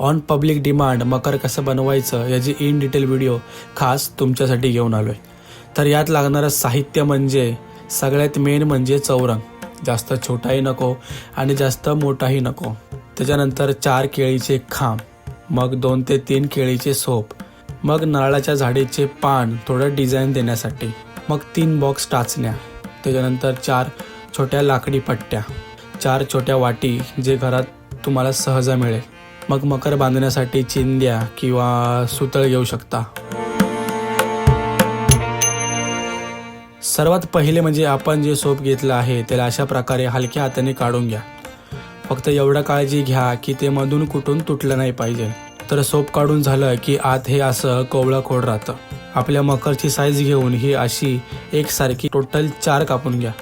On public demand मकर कसं बनवायचं याची इन डिटेल व्हिडिओ खास तुमच्यासाठी घेऊन आलो आहे तर यात लागणारं साहित्य म्हणजे सगळ्यात मेन म्हणजे चौरंग. जास्त छोटाही नको आणि जास्त मोठाही नको. त्याच्यानंतर चार केळीचे खांब मग दोन ते तीन केळीचे सोप मग नारळाच्या झाडीचे पान थोडं डिझाईन देण्यासाठी मग तीन बॉक्स टाचण्या त्याच्यानंतर चार छोट्या लाकडी पट्ट्या चार छोट्या वाटी जे घरात तुम्हाला सहजा मिळेल. मग मकर बांधण्यासाठी चिंद्या किंवा सुतळ घेऊ शकता. सर्वात पहिले म्हणजे आपण जे सोप घेतलं आहे त्याला अशा प्रकारे हलक्या हाताने काढून घ्या. फक्त एवढं काळजी घ्या की ते मधून कुठून तुटलं नाही पाहिजे. तर सोप काढून झालं की आत हे असं कोवळं खोड राहतं. आपल्या मकरची साईज घेऊन ही अशी एकसारखी टोटल चार कापून घ्या.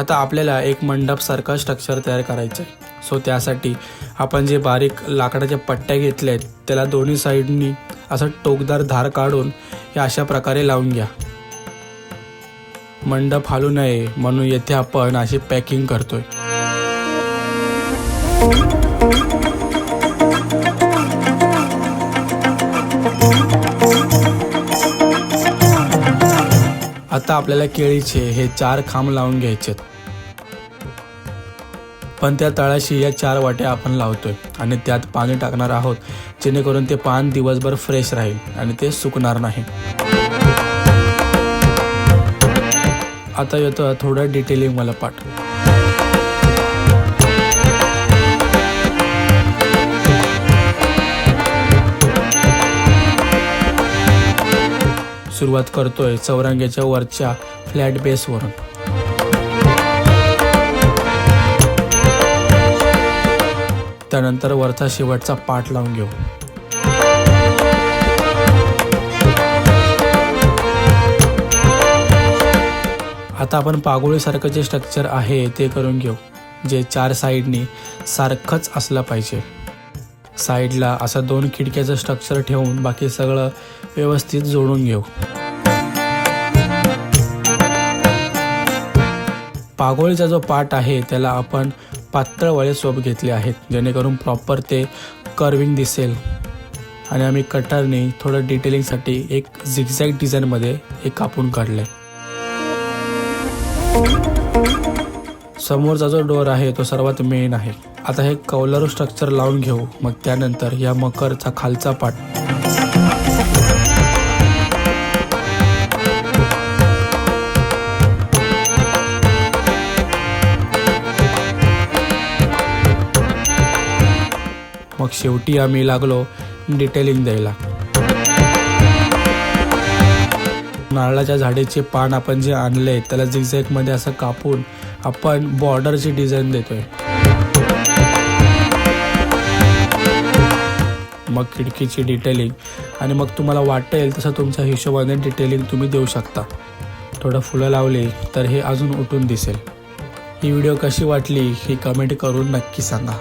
आता आपल्याला एक मंडपसारखं स्ट्रक्चर तयार करायचं आहे सो त्यासाठी आपण जे बारीक लाकडाच्या पट्ट्या घेतल्या आहेत त्याला दोन्ही साईडनी असं टोकदार धार काढून हे अशा प्रकारे लावून घ्या. मंडप हालू नये म्हणून येथे आपण अशी पॅकिंग करतोय. आता आपल्याला केळीचे हे चार खांब लावून घ्यायचे पण त्या तळाशी या चार वाट्या आपण लावतोय आणि त्यात पाणी टाकणार आहोत जेणेकरून ते पान दिवसभर फ्रेश राहील आणि ते सुकणार नाही. आता येतं थोडं डिटेलिंग मला पाठ सुरुवात करतोय चौरंग्याच्या वरच्या फ्लॅट बेसवरून त्यानंतर वरचा शेवटचा पाठ लावून घेऊ. आता आपण पागोळीसारखं जे स्ट्रक्चर आहे ते करून घेऊ जे चार साईडनी सारखंच असलं पाहिजे. साईडला असं दोन खिडक्याचं स्ट्रक्चर ठेवून बाकी सगळं व्यवस्थित जोडून घेऊ. पागोळीचा जो पार्ट आहे त्याला आपण पातळ वळे सोप घेतले आहेत. जेणेकरून प्रॉपर ते कर्विंग दिसेल. आणि आम्ही कटरने थोडं डिटेलिंगसाठी एक झिगझॅग डिझाईनमध्ये एक कापून काढले समोरचा जो डोअर आहे तो सर्वात मेन आहे. आता हे कौलर स्ट्रक्चर लावून घेऊ. मग त्यानंतर या मकरचा खालचा पाठ मग शेवटी आम्ही लागलो डिटेलिंग द्यायला. नारळाच्या झाडेचे पान आपण जे आणले त्याला झिगझॅगमध्ये असं कापून आपण बॉर्डरची डिझाईन देतोय. मग खिडकीची डिटेलिंग आणि मग तुम्हाला वाटेल तसं तुमच्या हिशोबाने डिटेलिंग तुम्ही देऊ शकता. थोडं फुलं लावली तर हे अजून उठून दिसेल. ही व्हिडिओ कशी वाटली ही कमेंट करून नक्की सांगा.